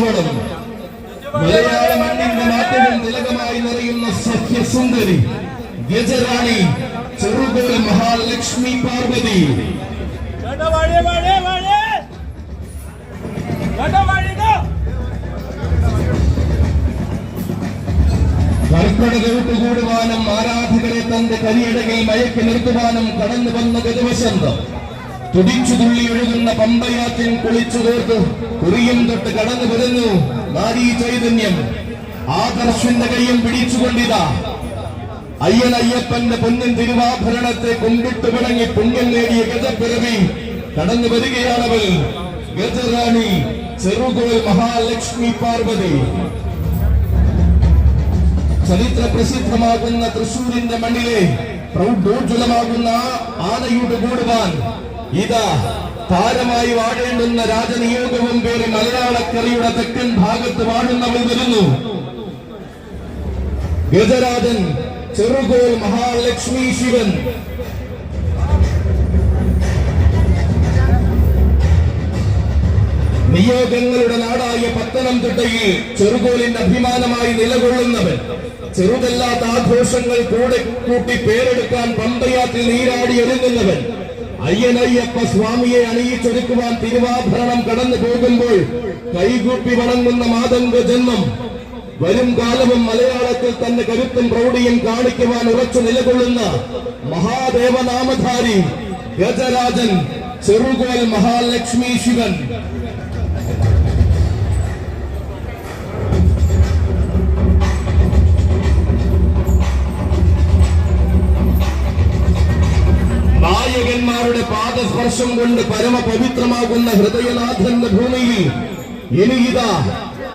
ആവണം മലയാള മണ്ണിന്റെ മാറ്റങ്ങൾ തിലകമായി നിറയുന്ന സഖ്യസുന്ദരി ഗജറാണി ചെറുകോൽ മഹാലക്ഷ്മി പാർവതി. കർക്കടക വിട്ടുകൂടുവാനും ആരാധകരെ തന്റെ കരിയടകിൽ മയക്കി നിർത്തുവാനും കടന്നു വന്ന ഗജവസന്തം. തുടിച്ചു തുള്ളി ഒഴുകുന്ന പമ്പയാറ്റിൻ കുളിച്ചു തീർത്ത്. കുറിയും തൊട്ട് കടന്നു വരുന്നു നാരീ ചൈതന്യം. ആദർശന്റെ കയ്യും പിടിച്ചുകൊണ്ടിതാ. അയ്യൻ അയ്യപ്പന്റെ പൊന്നിൻ തിരുവാഭരണത്തെ കൊണ്ടിട്ട് വിളങ്ങി പുണ്യം നേടിയ ഗജപ്പിറവി കടന്നു വരികയാണവൾ ഗജറാണി ചെറുകോൽ മഹാലക്ഷ്മി പാർവതി. ചരിത്ര പ്രസിദ്ധമാകുന്ന തൃശൂരിന്റെ മണ്ണിലെ പ്രൗഢോജ്വലമാകുന്ന ആനയുടെ കൂടുവാൻ ഇതാ താരമായി വാഴേണ്ടുന്ന രാജനിയോഗവും പേര് മലയാളക്കറിയുടെ തെക്കൻ ഭാഗത്ത് വാഴുന്നവൾ വരുന്നു. ഗജരാജൻ ചെറുകോൽ മഹാലക്ഷ്മി ശിവൻ. നിയോഗങ്ങളുടെ നാടായ പത്തനംതിട്ടയിൽ ചെറുകോലിന്റെ അഭിമാനമായി നിലകൊള്ളുന്നവൻ. ചെറുതല്ലാത്ത ആഘോഷങ്ങൾ കൂടെ കൂട്ടി പേരെടുക്കാൻ പമ്പയാറ്റിൽ നീരാടി ഒരുങ്ങുന്നവൻ. അയ്യനയ്യപ്പ സ്വാമിയെ അണിയിച്ചൊരുക്കുവാൻ തിരുവാഭരണം കടന്നു പോകുമ്പോൾ കൈകൂപ്പി വണങ്ങുന്ന മാതംഗ ജന്മം. വരും കാലവും മലയാളത്തിൽ തന്നെ കരുത്തും പ്രൗഢിയും കാണിക്കുവാൻ ഉറച്ചു നിലകൊള്ളുന്ന മഹാദേവനാമധാരി ഗജരാജൻ ചെറുകോൽ മഹാലക്ഷ്മി ശിവൻ. നായകന്മാരുടെ പാദസ്പർശം കൊണ്ട് പരമപവിത്രമാകുന്ന ഹൃദയനാഥന്റെ ഭൂമിയിൽ ഇനി ഇതാ